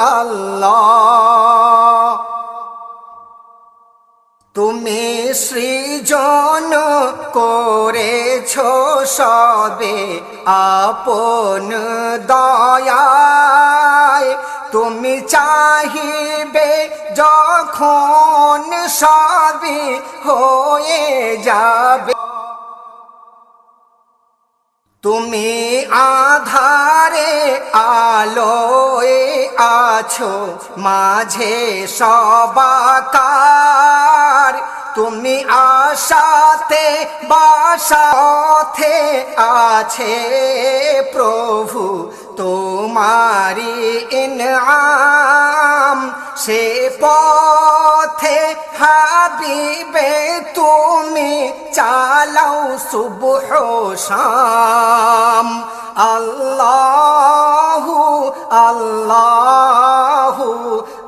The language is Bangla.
আল্লাহ। তুমি সৃজন করেছ সবে আপন দয়ায়। তুমি চাহিবে যখন সবই হয়ে যাবে। তুমি আধারে আলোয় আছো মাঝে সবাকার। তুমি আশাতে বাসাথে আছে প্রভু তোমারি ইনআম। সে পথে হাবিবে তুমি, চালাও সুবহ শাম। আল্লাহু আল্লাহু